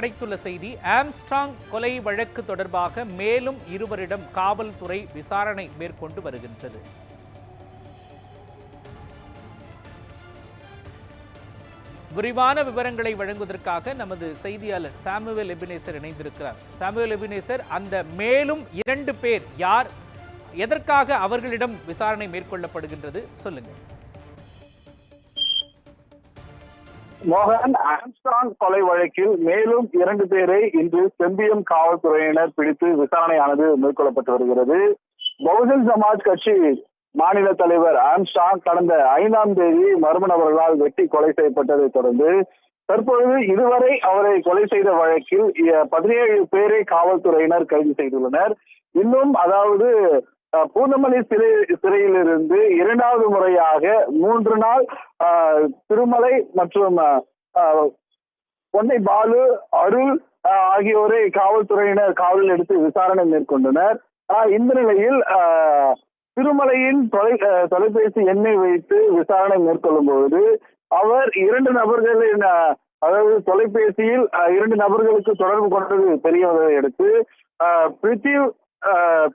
கிடைத்துள்ள செய்தி ஆம்ஸ்ட்ராங் கொலை வழக்கு தொடர்பாக மேலும் இருவரிடம் காவல்துறை விசாரணை மேற்கொண்டு வருகின்றது. விரிவான விவரங்களை வழங்குவதற்காக நமது செய்தியாளர் சாமுவேல் எபினேசர் இணைந்திருக்கிறார். சாமுவேல் எபினேசர் அந்த மேலும் இரண்டு பேர் யார்? எதற்காக அவர்களிடம் விசாரணை மேற்கொள்ளப்படுகின்றது? சொல்லுங்கள். மோகன் ஆம்ஸ்டாங் கொலை வழக்கில் மேலும் இரண்டு பேரை இன்று செம்பியம் காவல்துறையினர் பிடித்து விசாரணையானது மேற்கொள்ளப்பட்டு வருகிறது. பகுஜன் சமாஜ் கட்சி மாநில தலைவர் ஆம்ஸ்டாங் கடந்த ஐந்தாம் தேதி மர்ம நபர்களால் வெட்டி கொலை செய்யப்பட்டதை தொடர்ந்து தற்பொழுது இதுவரை அவரை கொலை செய்த வழக்கில் பதினேழு பேரை காவல்துறையினர் கைது செய்துள்ளனர். இன்னும் அதாவது பூந்தமல்லி சிறை சிறையிலிருந்து இரண்டாவது முறையாக மூன்று நாள் திருமலை மற்றும் பொன்னை பாலு அருள் ஆகியோரை காவல்துறையினர் காவலில் எடுத்து விசாரணை மேற்கொண்டனர். இந்த நிலையில் திருமலையின் தொலை தொலைபேசி எண்ணை வைத்து விசாரணை மேற்கொள்ளும் போது அவர் இரண்டு நபர்களின் அதாவது தொலைபேசியில் அஹ், இரண்டு நபர்களுக்கு தொடர்பு கொண்டது தெரிய வந்ததை அடுத்து அஹ், பிரித்திவ்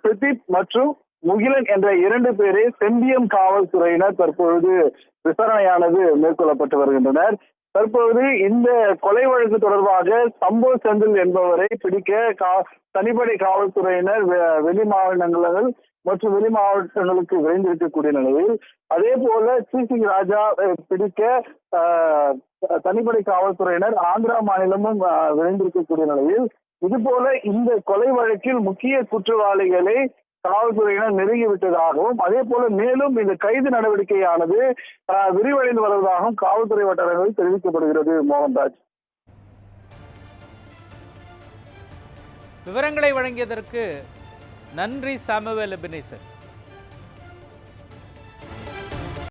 பிரதீப் மற்றும் முகிலன் என்ற இரண்டு பேரை செம்பியம் காவல்துறையினர் தற்பொழுது விசாரணையானது மேற்கொள்ளப்பட்டு வருகின்றனர். தற்பொழுது இந்த கொலை வழக்கு தொடர்பாக சம்போ செந்தில் என்பவரை பிடிக்க கா- தனிப்படை காவல்துறையினர் வெளி மாநிலங்கள் மற்றும் வெளி மாவட்டங்களுக்கு விரைந்திருக்கக்கூடிய நிலையில் அதே போல சிசி ராஜா பிடிக்க தனிப்படை காவல்துறையினர் ஆந்திரா மாநிலமும் விரைந்திருக்கக்கூடிய நிலையில் இது போல இந்த கொலை வழக்கில் முக்கிய குற்றவாளிகளை காவல்துறையினர் நெருங்கிவிட்டதாகவும் அதே போல மேலும் இந்த கைது நடவடிக்கையானது விரிவடைந்து வருவதாகவும் காவல்துறை வட்டாரங்களில் தெரிவிக்கப்படுகிறது மோகன்ராஜ். விவரங்களை வழங்கியதற்கு நன்றி சாமுவேல் எபினேசர்